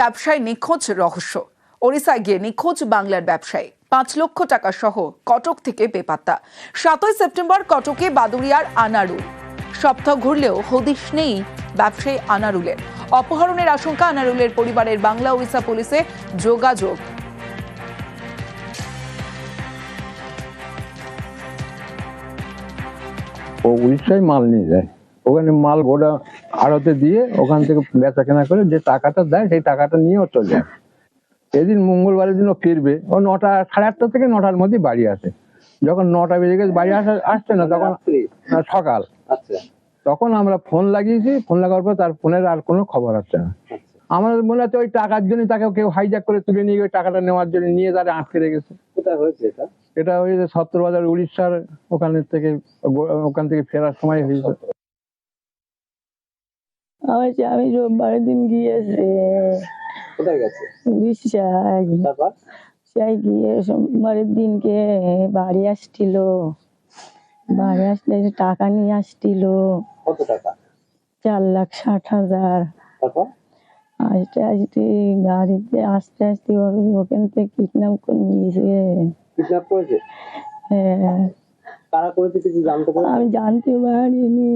ব্যবসায় নিখোঁজ রহস্য। ওড়িশায় গিয়ে নিখোঁজ বাংলার ব্যবসায়ী। পাঁচ লক্ষ টাকা সহ কটক থেকে বেপাত্তা। সাতই সেপ্টেম্বর কটকে বাদুরিয়ার আনারুল। সপ্তাহ ঘুরলেও হদিশ নেই ব্যবসায়ী আনারুলের। অপহরণের আশঙ্কা আনারুলের পরিবারের বাংলা ওড়িশা পুলিশে যোগাযোগ। ও উড়িষ্যায় মাল নিয়ে যায়। ওখানে মাল গোডা আড়তে দিয়ে ওখান থেকে বেচা কেনা করে যে টাকাটা দেয় সেই টাকাটা নিয়ে ও চলে যায় এদিন মঙ্গলবারের দিন ও ফিরবে। ও নটা সাড়ে আটটা থেকে নটার মধ্যে বাড়ি আসে। যখন নটা বেজে গেছে বাড়ি আসা আসছে না তখন সকাল। আচ্ছা। তখন আমরা ফোন লাগিয়েছি ফোন লাগানোর পর তার ফোনের আর কোনো খবর আসছে না। আচ্ছা। আমাদের মনে হচ্ছে ওই টাকার জন্য তাকে কেউ হাইজ্যাক করে তুলে নিয়ে গিয়ে টাকাটা নেওয়ার জন্য নিয়ে তারা আটকে রেখেছে। এটা? এটা হয়েছে সত্তর বাজার উড়িষ্যার ওখানে থেকে ওখান থেকে ফেরার সময় হয়েছে। আমার আমি রোববারের দিন গিয়েছে। কোথায় গেছে? উড়িষ্যায় তারপর? সেই গিয়ে সোমবারের দিনকে বাড়ি আসছিল। বাড়ি আসলে টাকা নিয়ে আসছিল। কত টাকা? চার লাখ ষাট হাজার। তারপর? আসতে আসতে গাড়িতে আস্তে আস্তে ওর ওখান থেকে কিডন্যাপ করে নিয়েছে। কিডন্যাপ করেছে? হ্যাঁ। কারা করেছে কিছু জানতে পারে? আমি জানতে পারিনি।